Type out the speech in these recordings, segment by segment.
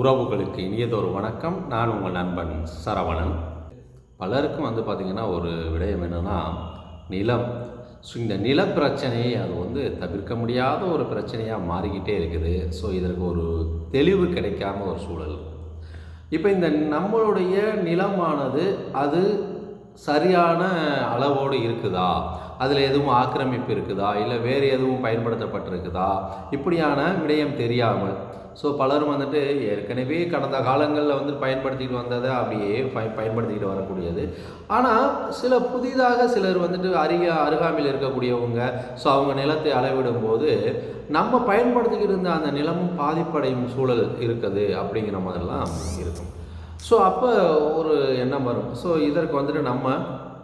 உறவுகளுக்கு இனியதொரு வணக்கம். நான் உங்கள் நண்பன் சரவணன். பலருக்கும் வந்து பார்த்திங்கன்னா ஒரு விடயம் என்னென்னா நிலம். ஸோ இந்த நில பிரச்சனையை அது வந்து தவிர்க்க முடியாத ஒரு பிரச்சனையாக மாறிக்கிட்டே இருக்குது. ஸோ இதற்கு ஒரு தெளிவு கிடைக்காம ஒரு சூழல். இப்போ இந்த நம்மளுடைய நிலமானது அது சரியான அளவோடு இருக்குதா? அதில் எதுவும் ஆக்கிரமிப்பு இருக்குதா? இல்லை வேறு எதுவும் பயன்படுத்தப்பட்டிருக்குதா? இப்படியான விடயம் தெரியாமல் ஸோ பலரும் வந்துட்டு ஏற்கனவே கடந்த காலங்களில் வந்து பயன்படுத்திக்கிட்டு வந்ததை அப்படியே பய பயன்படுத்திக்கிட்டு வரக்கூடியது. ஆனால் சில புதிதாக சிலர் வந்துட்டு அருக அருகாமையில் இருக்கக்கூடியவங்க ஸோ அவங்க நிலத்தை அளவிடும் போது நம்ம பயன்படுத்திக்கிட்டு இருந்த அந்த நிலமும் பாதிப்படையும் சூழல் இருக்குது அப்படிங்கிற மாதிரிலாம் இருக்கும். ஸோ அப்போ ஒரு எண்ணம் வரும். ஸோ இதற்கு வந்துட்டு நம்ம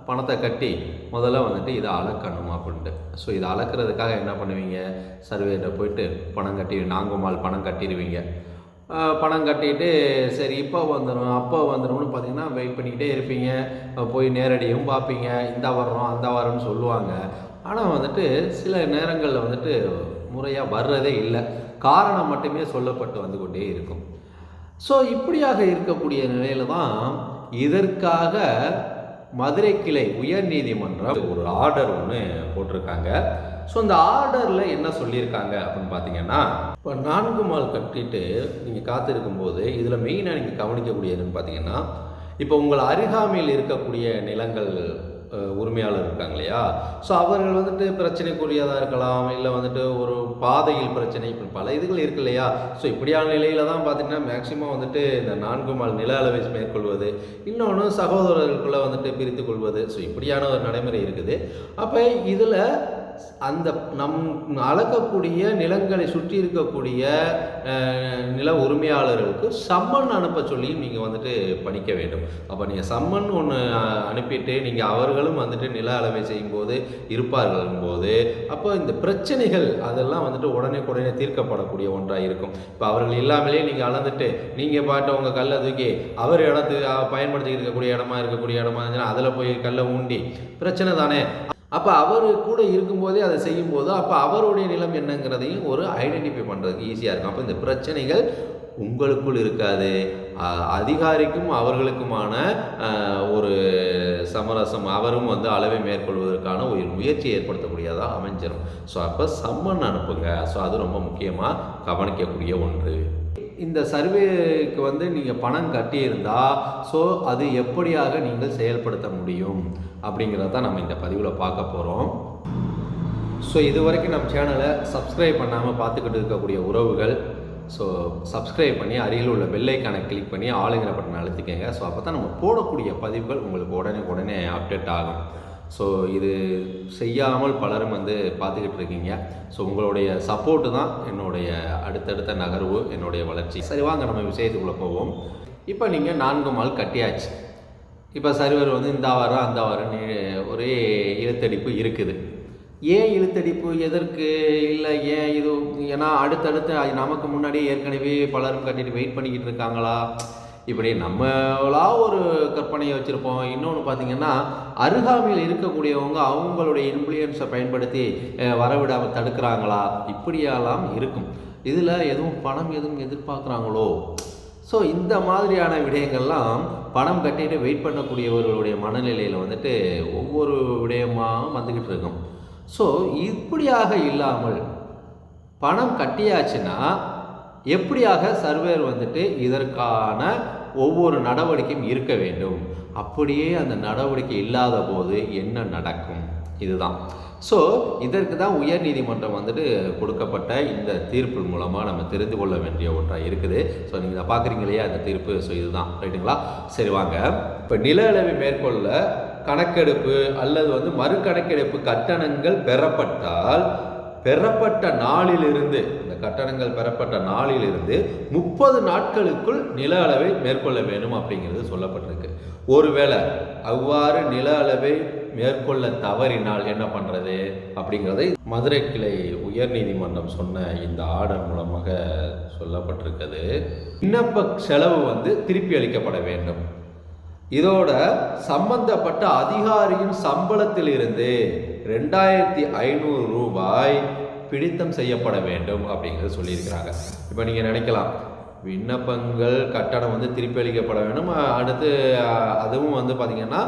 பணத்தை கட்டி முதல்ல வந்துட்டு இதை அளக்கணும் அப்படின்ட்டு ஸோ இதை அளக்கிறதுக்காக என்ன பண்ணுவீங்க? சர்வேயில் போயிட்டு பணம் கட்டி நாங்குமால் பணம் கட்டிடுவீங்க. பணம் கட்டிட்டு சரி இப்போ வந்துடும் அப்போ வந்துடும்னு பார்த்தீங்கன்னா வெயிட் பண்ணிக்கிட்டே இருப்பீங்க. போய் நேரடியும் பார்ப்பீங்க. இந்த வர்றோம் அந்த வரோம்னு சொல்லுவாங்க. ஆனால் வந்துட்டு சில நேரங்களில் வந்துட்டு முறையாக வர்றதே இல்லை. காரணம் மட்டுமே சொல்லப்பட்டு வந்து கொண்டே இருக்கும். ஸோ இப்படியாக இருக்கக்கூடிய நிலையில தான் இதற்காக மதுரை கிளை உயர் நீதிமன்றம் ஒரு ஆர்டர் ஒன்று போட்டிருக்காங்க. ஸோ அந்த ஆர்டரில் என்ன சொல்லியிருக்காங்க அப்படின்னு பார்த்தீங்கன்னா இப்போ நான்கு மால் கட்டிட்டு நீங்கள் காத்திருக்கும் போது இதில் மெயினாக நீங்கள் கவனிக்கக்கூடியதுன்னு பார்த்தீங்கன்னா இப்போ உங்கள் அருகாமையில் இருக்கக்கூடிய நிலங்கள் உரிமையாளர் இருக்காங்க இல்லையா? ஸோ அவர்கள் வந்துட்டு பிரச்சனைக்குரியதாக இருக்கலாம் இல்லை வந்துட்டு ஒரு பாதையில் பிரச்சனை இப்படி பல இதுகள் இருக்கு இல்லையா? ஸோ இப்படியான நிலையில் தான் பார்த்தீங்கன்னா மேக்சிமம் வந்துட்டு இந்த நான்கு மால் நில அளவை மேற்கொள்வது இன்னொன்று சகோதரர்களுக்குள்ளே வந்துட்டு பிரித்து கொள்வது. ஸோ இப்படியான ஒரு நடைமுறை இருக்குது. அப்போ இதில் அந்த நம் அளக்கக்கூடிய நிலங்களை சுற்றி இருக்கக்கூடிய நில உரிமையாளர்களுக்கு சம்மன் அனுப்ப சொல்லி நீங்கள் வந்துட்டு பணிக்க வேண்டும். அப்போ நீங்கள் சம்மன் ஒன்று அனுப்பிட்டு நீங்கள் அவர்களும் வந்துட்டு நில அளவை செய்யும்போது இருப்பார்கள் போது அப்போ இந்த பிரச்சனைகள் அதெல்லாம் வந்துட்டு உடனே உடனே தீர்க்கப்படக்கூடிய ஒன்றாக இருக்கும். இப்போ அவர்கள் இல்லாமலே நீங்கள் அளந்துட்டு நீங்கள் பாட்டு உங்கள் கல்லை தூக்கி அவர் இடத்துக்கு பயன்படுத்தி இருக்கக்கூடிய இடமா இருக்கக்கூடிய இடமா இருந்துச்சுன்னா அதில் போய் கல்லை ஊண்டி பிரச்சனை தானே? அப்போ அவர் கூட இருக்கும்போதே அதை செய்யும்போது அப்போ அவருடைய நிலம் என்னங்கிறதையும் ஒரு ஐடென்டிஃபை பண்ணுறதுக்கு ஈஸியாக இருக்கும். அப்போ இந்த பிரச்சனைகள் உங்களுக்குள் இருக்காது. அதிகாரிக்கும் அவர்களுக்குமான ஒரு சமரசம் அவரும் வந்து அளவை மேற்கொள்வதற்கான ஒரு முயற்சி ஏற்படுத்தக்கூடியதாக அமைஞ்சிடும் ஸோ அப்போ சம்மன் அனுப்புங்க. ஸோ அது ரொம்ப முக்கியமாக கவனிக்கக்கூடிய ஒன்று. இந்த சர்வேக்கு வந்து நீங்கள் பணம் கட்டியிருந்தா ஸோ அது எப்படியாக நீங்கள் செயல்படுத்த முடியும்? அப்படிங்கிறத தான் நம்ம இந்த பதிவில் பார்க்க போகிறோம் ஸோ இது வரைக்கும் நம்ம சேனலை சப்ஸ்கிரைப் பண்ணாமல் பார்த்துக்கிட்டு இருக்கக்கூடிய உறவுகள் ஸோ சப்ஸ்கிரைப் பண்ணி அருகில் உள்ள பெல்லைக்கானை கிளிக் பண்ணி ஆளுங்கிற பட்டன் அழுத்திக்கங்க. ஸோ அப்போ தான் நம்ம போடக்கூடிய பதிவுகள் உங்களுக்கு உடனே உடனே அப்டேட் ஆகும். ஸோ இது செய்யாமல் பலரும் வந்து பார்த்துக்கிட்டு இருக்கீங்க ஸோ உங்களுடைய சப்போர்ட்டு தான் என்னுடைய அடுத்தடுத்த நகர்வு என்னுடைய வளர்ச்சி. சரி வாங்க நம்ம விஷயத்துக்குள்ளே போவோம். இப்போ நீங்கள் நான்கு மால் கட்டியாச்சு. இப்போ சர்வர் வந்து இந்த வாரம் அந்த வாரம் ஒரே இழுத்தடிப்பு இருக்குது. ஏன் இழுத்தடிப்பு? எதற்கு? இல்லை ஏன் இது? ஏன்னா அடுத்தடுத்து நமக்கு முன்னாடியே ஏற்கனவே பலரும் கட்டிட்டு வெயிட் பண்ணிக்கிட்டு இருக்காங்களா? இப்படி நம்மளா ஒரு கற்பனையை வச்சுருப்போம். இன்னொன்று பார்த்தீங்கன்னா அருகாமையில் இருக்கக்கூடியவங்க அவங்களுடைய இன்ஃப்ளூயன்ஸை பயன்படுத்தி வரவிடாமல் தடுக்கிறாங்களா? இப்படியெல்லாம் இருக்கும். இதில் எதுவும் பணம் எதுவும் எதிர்பார்க்குறாங்களோ? ஸோ இந்த மாதிரியான விடயங்கள்லாம் பணம் கட்டிட்டு வெயிட் பண்ணக்கூடியவர்களுடைய மனநிலையில் வந்துட்டு ஒவ்வொரு விடயமாக வந்துக்கிட்டு இருக்கும். ஸோ இப்படியாக இல்லாமல் பணம் கட்டியாச்சுன்னா எப்படியாக சர்வேர் வந்துட்டு இதற்கான ஒவ்வொரு நடவடிக்கையும் இருக்க வேண்டும். அப்படியே அந்த நடவடிக்கை இல்லாத போது என்ன நடக்கும்? இதுதான். ஸோ இதற்கு தான் உயர் நீதிமன்றம் வந்துட்டு கொடுக்கப்பட்ட இந்த தீர்ப்பு மூலமாக நம்ம தெரிந்து கொள்ள வேண்டிய ஒன்றாக இருக்குது. ஸோ நீங்கள் இதை பார்க்குறீங்க இல்லையா இந்த தீர்ப்பு. ஸோ இதுதான். ரைட்டுங்களா? சரி வாங்க. இப்போ நில அளவை மேற்கொள்ள கணக்கெடுப்பு அல்லது வந்து மறு கணக்கெடுப்பு கட்டணங்கள் பெறப்பட்டால் பெறப்பட்ட நாளிலிருந்து கட்டணங்கள் பெறப்பட்ட நாளிலிருந்து முப்பது நாட்களுக்குள் நில அளவை மேற்கொள்ள வேண்டும் அப்படிங்கிறது சொல்லப்பட்டிருக்கு. ஒருவேளை அவ்வாறு நில அளவை மேற்கொள்ள தவறினால் என்ன பண்ணுறது அப்படிங்கிறதை மதுரை கிளை உயர்நீதிமன்றம் சொன்ன இந்த ஆர்டர் மூலமாக சொல்லப்பட்டிருக்கிறது விண்ணப்ப செலவு வந்து திருப்பி அளிக்கப்பட வேண்டும். இதோட சம்பந்தப்பட்ட அதிகாரியின் சம்பளத்திலிருந்து ரெண்டாயிரத்தி ஐநூறு ரூபாய் பிடித்தம் செய்யப்பட வேண்டும் அப்படிங்கிறது சொல்லியிருக்கிறாங்க. இப்போ நீங்கள் நினைக்கலாம் விண்ணப்பங்கள் கட்டணம் வந்து திருப்பி அளிக்கப்பட வேண்டும். அடுத்து அதுவும் வந்து பார்த்திங்கன்னா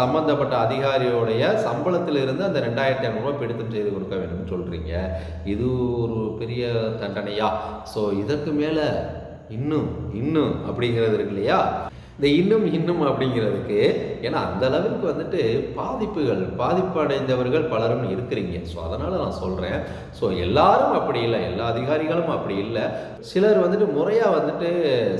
சம்பந்தப்பட்ட அதிகாரியோடைய சம்பளத்திலிருந்து அந்த ரெண்டாயிரத்தி ஐநூறுரூவா பிடித்தம் செய்து கொடுக்க வேண்டும்னு சொல்கிறீங்க இது ஒரு பெரிய தண்டனையா? ஸோ இதற்கு மேலே இன்னும் இன்னும் அப்படிங்கிறது இருக்கு இல்லையா? இந்த இன்னும் இன்னும் அப்படிங்கிறதுக்கு ஏன்னா அந்த அளவுக்கு வந்துட்டு பாதிப்புகள் பாதிப்படைந்தவர்கள் பலரும் இருக்கிறீங்க. ஸோ அதனால் நான் சொல்கிறேன் ஸோ எல்லாரும் அப்படி இல்லை. எல்லா அதிகாரிகளும் அப்படி இல்லை. சிலர் வந்துட்டு முறையாக வந்துட்டு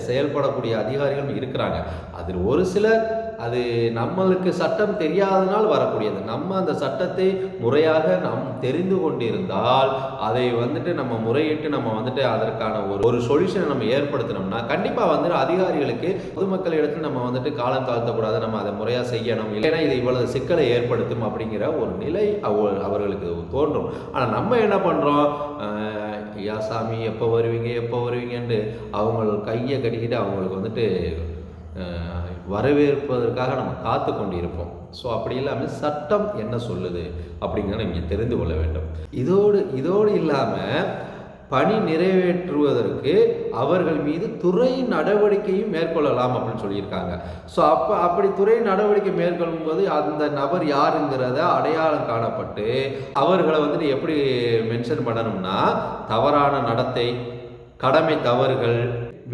செயல்படக்கூடிய அதிகாரிகளும் இருக்கிறாங்க. அதில் ஒரு சிலர் அது நம்மளுக்கு சட்டம் தெரியாதனால் வரக்கூடியது. நம்ம அந்த சட்டத்தை முறையாக நாம் தெரிந்து கொண்டிருந்தால் அதை வந்துட்டு நம்ம முறையிட்டு நம்ம வந்துட்டு அதற்கான ஒரு ஒரு சொல்யூஷனை நம்ம ஏற்படுத்தினோம்னா கண்டிப்பாக வந்துட்டு அதிகாரிகளுக்கு பொதுமக்கள் இடத்துல நம்ம வந்துட்டு காலம் தாழ்த்தக்கூடாது. நம்ம அதை முறையாக செய்யணும். இல்லைன்னா இது இவ்வளவு சிக்கலை ஏற்படுத்தும் அப்படிங்கிற ஒரு நிலை அவர்களுக்கு தோன்றும். ஆனால் நம்ம என்ன பண்ணுறோம் ஐயா சாமி எப்போ வருவீங்க? எப்போ வருவீங்கன்ட்டு அவங்க கையை கட்டிக்கிட்டு அவங்களுக்கு வந்துட்டு வரவேற்பதற்காக நம்ம காத்து கொண்டிருப்போம். ஸோ அப்படி இல்லாமல் சட்டம் என்ன சொல்லுது அப்படிங்கிறத நீங்கள் தெரிந்து கொள்ள வேண்டும். இதோடு இதோடு இல்லாமல் பணி நிறைவேற்றுவதற்கு அவர்கள் மீது துறை நடவடிக்கையும் மேற்கொள்ளலாம் அப்படின்னு சொல்லியிருக்காங்க. ஸோ அப்போ அப்படி துறை நடவடிக்கை மேற்கொள்ளும் போது அந்த நபர் யாருங்கிறத அடையாளம் காணப்பட்டு அவர்களை வந்துட்டு எப்படி மென்ஷன் பண்ணணும்னா தவறான நடத்தை கடமை தவறுகள்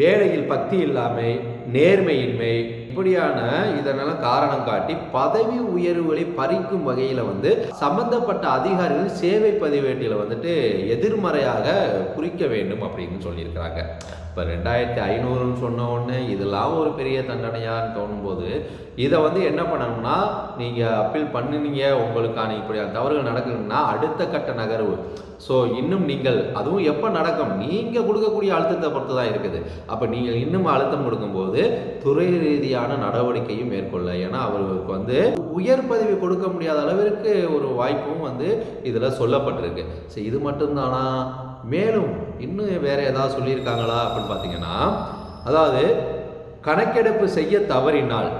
வேலையில் பக்தி இல்லாமை நேர்மையின்மை இப்படியான இதனெல்லாம் காரணம் காட்டி பதவி உயர்வுகளை பறிக்கும் வகையில் வந்து சம்பந்தப்பட்ட அதிகாரிகள் சேவை பதிவேட்டில் வந்துட்டு எதிர்மறையாக குறிக்க வேண்டும் அப்படின்னு சொல்லியிருக்கிறாங்க. இப்போ ரெண்டாயிரத்தி ஐநூறுன்னு சொன்ன உடனே இதெல்லாம் ஒரு பெரிய தண்டனையான்னு தோணும்போது இதை வந்து என்ன பண்ணணும்னா நீங்கள் அப்பீல் பண்ணினீங்க உங்களுக்கான இப்படியான தவறுகள் நடக்குதுன்னா அடுத்த கட்ட நகர்வு. ஸோ இன்னும் நீங்கள் அதுவும் எப்போ நடக்கும்? நீங்கள் கொடுக்கக்கூடிய அழுத்தத்தை பொறுத்து தான் இருக்குது. அப்போ நீங்கள் இன்னும் அழுத்தம் கொடுக்கும்போது துறை ரீதியான நடவடிக்கையும் மேற்கொள்ள. ஏன்னா அவர்களுக்கு வந்து உயர் பதவி கொடுக்க முடியாத அளவிற்கு ஒரு வாய்ப்பும் வந்து இதில் சொல்லப்பட்டிருக்கு. ஸோ இது மட்டும்தானா? மேலும் இன்னும் வேற ஏதாவது சொல்லியிருக்காங்களா? அப்படின்னு பார்த்தீங்கன்னா அதாவது கணக்கெடுப்பு செய்ய தவறினால்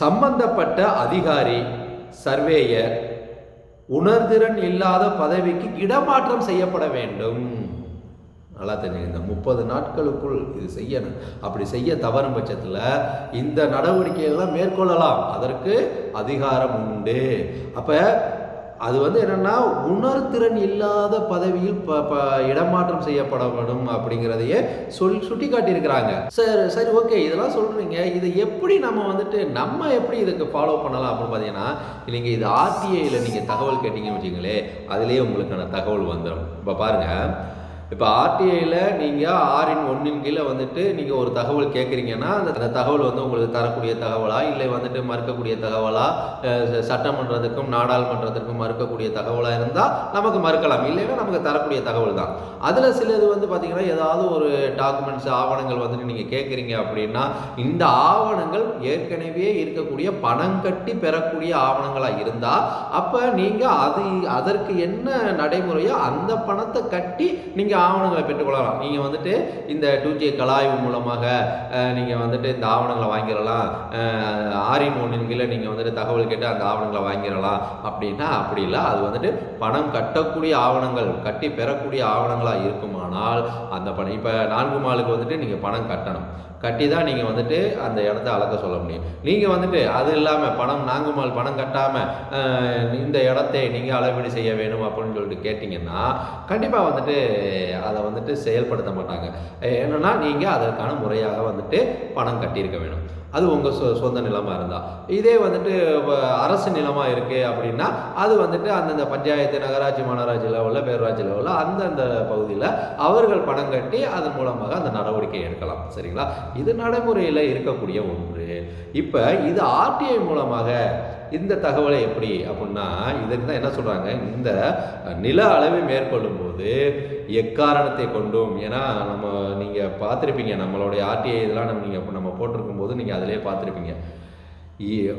சம்பந்தப்பட்ட அதிகாரி சர்வேயர் உணர்திறன் இல்லாத பதவிக்கு இடமாற்றம் செய்யப்பட வேண்டும். நல்லா தெரியுங்க இந்த முப்பது நாட்களுக்குள் இது செய்யணும். அப்படி செய்ய தவறும் பட்சத்தில் இந்த நடவடிக்கைகள்லாம் மேற்கொள்ளலாம். அதற்கு அதிகாரம் உண்டு. அப்போ அது வந்து என்னன்னா உணர்திறன் இல்லாத பதவியில் ப ப இடமாற்றம் செய்யப்படப்படும் அப்படிங்கிறதையே சொல் சுட்டி காட்டியிருக்கிறாங்க சரி சரி ஓகே இதெல்லாம் சொல்கிறீங்க இதை எப்படி நம்ம வந்துட்டு நம்ம எப்படி இதுக்கு ஃபாலோ பண்ணலாம் அப்படின்னு பார்த்தீங்கன்னா நீங்கள் இது ஆர்டிஐயில் நீங்கள் தகவல் கேட்டீங்கன்னு வச்சுங்களேன் அதுலேயே உங்களுக்கான தகவல் வந்துடும். இப்போ பாருங்கள் இப்போ ஆர்டிஐயில் நீங்கள் ஆறின் ஒன்றின் கீழே வந்துட்டு நீங்கள் ஒரு தகவல் கேட்குறீங்கன்னா அந்த தகவல் வந்து உங்களுக்கு தரக்கூடிய தகவலா இல்லை வந்துட்டு மறுக்கக்கூடிய தகவலா சட்டமன்றத்துக்கும் நாடாளுமன்றத்திற்கும் மறுக்கக்கூடிய தகவலாக இருந்தால் நமக்கு மறுக்கலாம். இல்லைன்னா நமக்கு தரக்கூடிய தகவல் தான். அதில் சிலது வந்து பார்த்திங்கன்னா ஏதாவது ஒரு டாக்குமெண்ட்ஸ் ஆவணங்கள் வந்துட்டு நீங்கள் கேட்குறீங்க அப்படின்னா இந்த ஆவணங்கள் ஏற்கனவே இருக்கக்கூடிய பணம் கட்டி பெறக்கூடிய ஆவணங்களாக இருந்தால் அப்போ நீங்கள் அது அதற்கு என்ன நடைமுறையோ அந்த பணத்தை கட்டி நீங்கள் ஆவணங்களை பெற்றுக்கொள்ளலாம். நீங்கள் வந்துட்டு இந்த டூஜே கலாய்வு மூலமாக நீங்கள் வந்துட்டு இந்த ஆவணங்களை வாங்கிடலாம். ஆரி ஆரின் ஒன்றின் கீழே நீங்கள் வந்துட்டு தகவல் கேட்டு அந்த ஆவணங்களை வாங்கிடலாம். அப்படின்னா அப்படி இல்லை. அது வந்துட்டு பணம் கட்டக்கூடிய ஆவணங்கள் கட்டி பெறக்கூடிய ஆவணங்களாக இருக்குமானால் அந்த பணம் இப்போ நான்கு மாலுக்கு வந்துட்டு நீங்கள் பணம் கட்டணும். கட்டி தான் நீங்கள் வந்துட்டு அந்த இடத்த அளக்க சொல்ல முடியும். நீங்கள் வந்துட்டு அது இல்லாமல் பணம் நாங்குமால் பணம் கட்டாமல் இந்த இடத்தை நீங்கள் அளவீடு செய்ய வேணும் அப்படின்னு சொல்லிட்டு கேட்டிங்கன்னா கண்டிப்பாக வந்துட்டு அதை வந்துட்டு செயல்படுத்த மாட்டாங்க. என்னென்னா நீங்கள் அதற்கான முறையாக வந்துட்டு பணம் கட்டியிருக்க வேணும். அது உங்கள் சொ சொந்த நிலமாக இருந்தால் இதே வந்துட்டு அரசு நிலமாக இருக்குது அப்படின்னா அது வந்துட்டு அந்தந்த பஞ்சாயத்து நகராட்சி மாநகராட்சி லெவலில் பேரூராட்சி லெவலில் அந்தந்த பகுதியில் அவர்கள் பணம் கட்டி அதன் மூலமாக அந்த நடவடிக்கை எடுக்கலாம். சரிங்களா? இது நடைமுறையில் இருக்கக்கூடிய ஒன்று. இப்போ இது ஆர்டிஐ மூலமாக இந்த தகவலை எப்படி அப்படின்னா இதுக்கு தான் என்ன சொல்கிறாங்க இந்த நில அளவை மேற்கொள்ளும் போது எக்காரணத்தை கொண்டும் ஏன்னா நம்ம நீங்கள் பார்த்துருப்பீங்க நம்மளுடைய ஆர்டிஐ இதெல்லாம் நம்ம நீங்கள் நம்ம போட்டிருக்கும் போது நீங்கள் அதிலே பார்த்துருப்பீங்க. இ-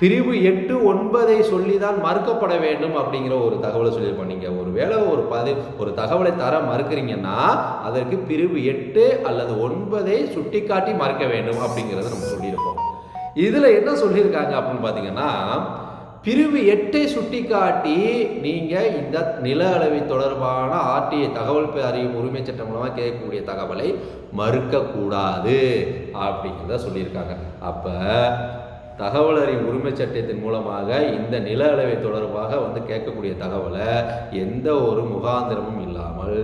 பிரிவு எட்டு ஒன்பதை சொல்லி தான் மறுக்கப்பட வேண்டும் அப்படிங்கிற ஒரு தகவலை சொல்லியிருப்போம் நீங்கள் ஒரு வேளை ஒரு பதி ஒரு தகவலை தர மறுக்கிறீங்கன்னா அதற்கு பிரிவு எட்டு அல்லது ஒன்பதை சுட்டிக்காட்டி மறுக்க வேண்டும் அப்படிங்கிறத நம்ம சொல்லியிருப்போம். இதில் என்ன சொல்லியிருக்காங்க அப்படின்னு பார்த்தீங்கன்னா பிரிவு எட்டை சுட்டிக்காட்டி நீங்கள் இந்த நில அளவை தொடர்பான ஆர்டிஐ தகவல் அறியும் உரிமை சட்டம் மூலமாக கேட்கக்கூடிய தகவலை மறுக்கக்கூடாது அப்படிங்கிறத சொல்லியிருக்காங்க. அப்போ தகவல் அறியும் உரிமை சட்டத்தின் மூலமாக இந்த நில அளவை தொடர்பாக வந்து கேட்கக்கூடிய தகவலை எந்த ஒரு முகாந்திரமும் இல்லாமல்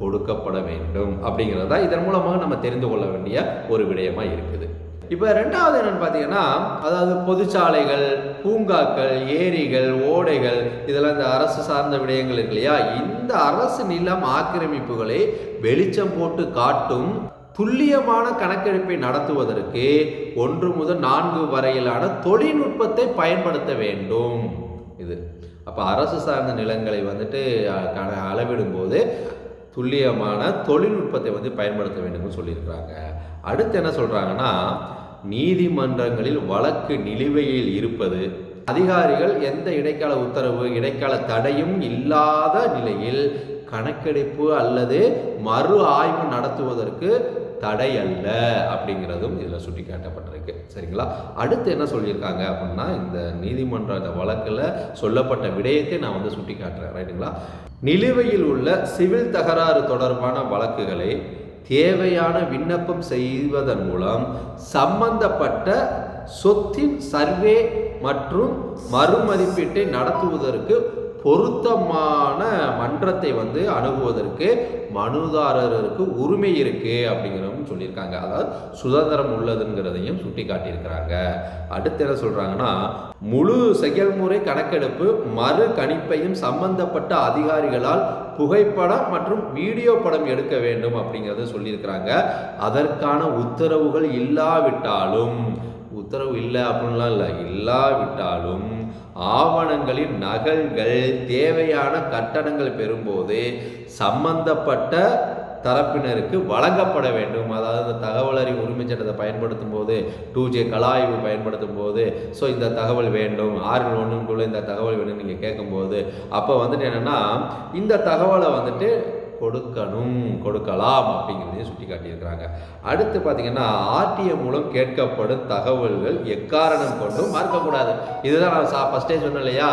கொடுக்கப்பட வேண்டும் அப்படிங்கிறது தான் இதன் மூலமாக நம்ம தெரிந்து கொள்ள வேண்டிய ஒரு விடயமா இருக்குது. இப்போ ரெண்டாவது என்னென்னு பார்த்தீங்கன்னா அதாவது பொதுச்சாலைகள் பூங்காக்கள் ஏரிகள் ஓடைகள் இதெல்லாம் இந்த அரசு சார்ந்த விடயங்கள் இருக்கு இல்லையா? இந்த அரசு நிலம் ஆக்கிரமிப்புகளை வெளிச்சம் போட்டு காட்டும் துல்லியமான கணக்கெடுப்பை நடத்துவதற்கு ஒன்று முதல் நான்கு வரையிலான தொழில்நுட்பத்தை பயன்படுத்த வேண்டும். இது. அப்போ அரசு சார்ந்த நிலங்களை வந்துட்டு அளவிடும்போது துல்லியமான தொழில்நுட்பத்தை வந்து பயன்படுத்த வேண்டும்னு சொல்லியிருக்கிறாங்க. அடுத்து என்ன சொல்கிறாங்கன்னா நீதிமன்றங்களில் வழக்கு நிலுவையில் இருப்பது அதிகாரிகள் எந்த இடைக்கால உத்தரவு இடைக்கால தடையும் இல்லாத நிலையில் கணக்கெடுப்பு அல்லது மறு ஆய்வு நடத்துவதற்கு தடை அல்ல அப்படிங்கிறதும் இதில் சுட்டி காட்டப்பட்டிருக்கு சரிங்களா? அடுத்து என்ன சொல்லியிருக்காங்க அப்படின்னா இந்த நீதிமன்ற வழக்கில் சொல்லப்பட்ட விடயத்தை நான் வந்து சுட்டி காட்டுறேன் ரைட்டுங்களா? நிலுவையில் உள்ள சிவில் தகராறு தொடர்பான வழக்குகளை தேவையான விண்ணப்பம் செய்வதன் மூலம் சம்பந்தப்பட்ட சொத்தின் சர்வே மற்றும் மறுமதிப்பீட்டை நடத்துவதற்கு பொருத்தமான மன்றத்தை வந்து அணுகுவதற்கு மனுதாரருக்கு உரிமை இருக்கு அப்படிங்கிறவங்க சொல்லியிருக்காங்க. அதாவது சுதந்திரம் உள்ளதுங்கிறதையும் சுட்டி காட்டியிருக்கிறாங்க அடுத்து என்ன சொல்றாங்கன்னா முழு செயல்முறை கணக்கெடுப்பு மறு கணிப்பையும் சம்பந்தப்பட்ட அதிகாரிகளால் புகைப்படம் மற்றும் வீடியோ படம் எடுக்க வேண்டும் அப்படிங்கிறத சொல்லியிருக்கிறாங்க. அதற்கான உத்தரவுகள் இல்லாவிட்டாலும் உத்தரவு இல்லை அப்படின்லாம் இல்லை இல்லாவிட்டாலும் ஆவணங்களின் நகல்கள் தேவையான கட்டணங்கள் பெறும்போது சம்பந்தப்பட்ட தரப்பினருக்கு வழங்கப்பட வேண்டும். அதாவது இந்த தகவல் அறிவு உரிமை சட்டத்தை பயன்படுத்தும் போது டூ ஜே கலாய்வு பயன்படுத்தும் போது ஸோ இந்த தகவல் வேண்டும் ஆறு ஒன்றுக்குள்ளே இந்த தகவல் வேணும்னு நீங்கள் கேட்கும்போது அப்போ வந்துட்டு என்னென்னா இந்த தகவலை வந்துட்டு கொடுக்கணும் கொடுக்கலாம் அப்படிங்கிறதையும் சுட்டி காட்டியிருக்கிறாங்க அடுத்து பார்த்தீங்கன்னா ஆர்டிஎம் மூலம் கேட்கப்படும் தகவல்கள் எக்காரணம் கொண்டும் மறுக்கக்கூடாது. இதுதான் நான் சா ஃபஸ்ட்டே சொன்னேன் இல்லையா?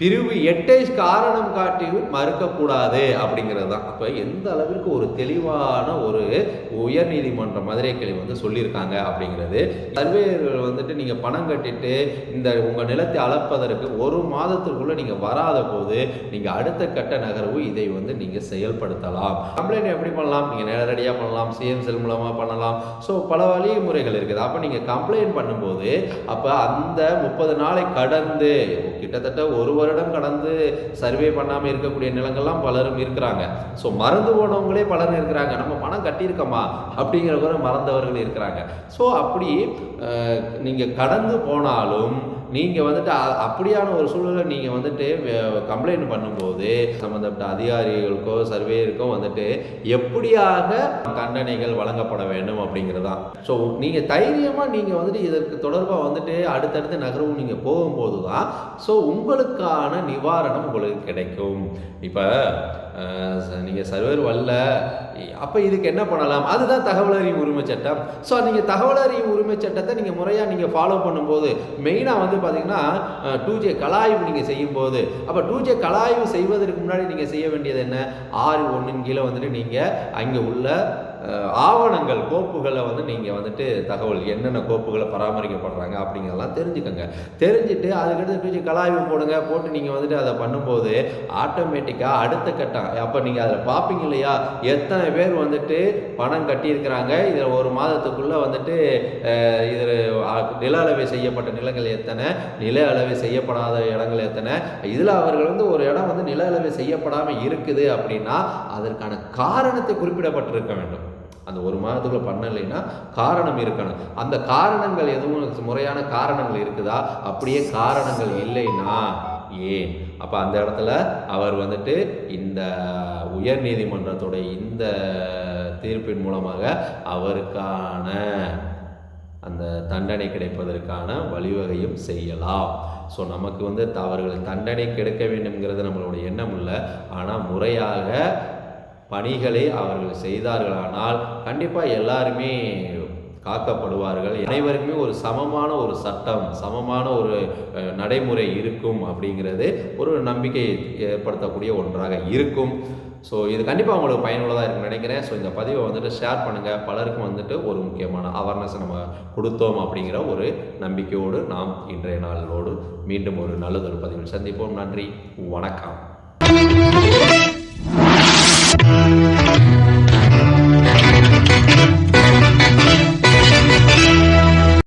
பிரிவு எட்டை காரணம் காட்டியும் மறுக்கக்கூடாது அப்படிங்கிறது தான் அப்போ எந்த அளவிற்கு ஒரு தெளிவான ஒரு உயர்நீதிமன்ற மதுரை கிளை வந்து சொல்லியிருக்காங்க அப்படிங்கிறது சர்வேயர்கள் வந்துட்டு நீங்கள் பணம் கட்டிட்டு இந்த உங்கள் நிலத்தை அளப்பதற்கு ஒரு மாதத்திற்குள்ளே நீங்கள் வராத போது நீங்கள் அடுத்த கட்ட நகர்வு இதை வந்து நீங்கள் செயல்படுத்தலாம். கம்ப்ளைண்ட் எப்படி பண்ணலாம்? நீங்கள் நேரடியாக பண்ணலாம் சிஎம் செல் மூலமாக பண்ணலாம். ஸோ பல வழிமுறைகள் இருக்குது. அப்போ நீங்கள் கம்ப்ளைண்ட் பண்ணும்போது அப்போ அந்த முப்பது நாளை கடந்து கிட்டத்தட்ட ஒரு வருடம் கடந்து சர்வே பண்ணாமல் இருக்கக்கூடிய நிலங்கள்லாம் பலரும் இருக்கிறாங்க. ஸோ மறந்து போனவங்களே பலரும் இருக்கிறாங்க. நம்ம பணம் கட்டியிருக்கோமா? அப்படிங்கிற கூட மறந்தவர்கள் இருக்கிறாங்க. ஸோ அப்படி நீங்கள் கடந்து போனாலும் நீங்கள் வந்துட்டு அப்படியான ஒரு சூழலை நீங்கள் வந்துட்டு கம்ப்ளைண்ட் பண்ணும்போது சம்மந்தப்பட்ட அதிகாரிகளுக்கோ சர்வேயருக்கோ வந்துட்டு எப்படியாக தண்டனைகள் வழங்கப்பட வேண்டும் அப்படிங்கிறதான். ஸோ நீங்கள் தைரியமாக நீங்கள் வந்துட்டு இதற்கு தொடர்பாக வந்துட்டு அடுத்தடுத்த நகரவும் நீங்கள் போகும்போது தான் ஸோ உங்களுக்கான நிவாரணம் உங்களுக்கு கிடைக்கும். இப்போ நீங்கள் சர்வர் வரல அப்போ இதுக்கு என்ன பண்ணலாம்? அதுதான் தகவல் அறிவு உரிமை சட்டம். ஸோ நீங்கள் தகவல் அறிவு உரிமை சட்டத்தை நீங்கள் முறையாக நீங்கள் ஃபாலோ பண்ணும்போது மெயினாக வந்து பார்த்தீங்கன்னா டூ ஜே கலாய்வு நீங்கள் செய்யும்போது அப்போ டூ ஜே கலாய்வு செய்வதற்கு முன்னாடி நீங்கள் செய்ய வேண்டியது என்ன? ஆறு ஒன்றின் கீழே வந்துட்டு நீங்கள் அங்கே உள்ள ஆவணங்கள் கோப்புகளை வந்து நீங்கள் வந்துட்டு தகவல் என்னென்ன கோப்புகளை பராமரிக்கப்படுறாங்க அப்படிங்கிறதெல்லாம் தெரிஞ்சுக்கோங்க. தெரிஞ்சுட்டு அதுக்கடுத்து டூ கலாய்வு போடுங்க போட்டு நீங்கள் வந்துட்டு அதை பண்ணும்போது ஆட்டோமேட்டிக்காக அடுத்த கட்டம். அப்போ நீங்கள் அதில் பார்ப்பீங்க இல்லையா? எத்தனை பேர் வந்துட்டு பணம் கட்டியிருக்கிறாங்க இதில் ஒரு மாதத்துக்குள்ளே வந்துட்டு இதில் நில அளவை செய்யப்பட்ட நிலங்கள் எத்தனை? நில அளவை செய்யப்படாத இடங்கள் எத்தனை? இதில் அவர்கள் வந்து ஒரு இடம் வந்து நில அளவை செய்யப்படாமல் இருக்குது அப்படின்னா அதற்கான காரணத்தை குறிப்பிடப்பட்டிருக்க வேண்டும். அந்த ஒரு மாதத்துக்குள்ள பண்ணலைன்னா காரணம் இருக்கணும். அந்த காரணங்கள் எதுவும் முறையான காரணங்கள் இருக்குதா? அப்படியே காரணங்கள் இல்லைன்னா ஏன்? அப்போ அந்த இடத்துல அவர் வந்துட்டு இந்த உயர் நீதிமன்றத்துடைய இந்த தீர்ப்பின் மூலமாக அவருக்கான அந்த தண்டனை கிடைப்பதற்கான வழிவகையும் செய்யலாம். ஸோ நமக்கு வந்து அவர்கள் தண்டனை கிடைக்க வேண்டும்ங்கிறது நம்மளுடைய எண்ணம் இல்லை. ஆனால் முறையாக பணிகளை அவர்கள் செய்தார்களானால் கண்டிப்பாக எல்லாருமே காக்கப்படுவார்கள். அனைவருக்குமே ஒரு சமமான ஒரு சட்டம் சமமான ஒரு நடைமுறை இருக்கும் அப்படிங்கிறது ஒரு நம்பிக்கை ஏற்படுத்தக்கூடிய ஒன்றாக இருக்கும். ஸோ இது கண்டிப்பாக உங்களுக்கு பயனுள்ளதாக இருக்கும்னு நினைக்கிறேன். ஸோ இந்த பதிவை வந்துட்டு ஷேர் பண்ணுங்கள் பலருக்கும் வந்துட்டு ஒரு முக்கியமான அவேர்னஸ் நம்ம கொடுத்தோம் அப்படிங்கிற ஒரு நம்பிக்கையோடு நாம் இன்றைய நாளோடு மீண்டும் ஒரு நல்லதொரு பதிவில் சந்திப்போம். நன்றி. வணக்கம். Thank you.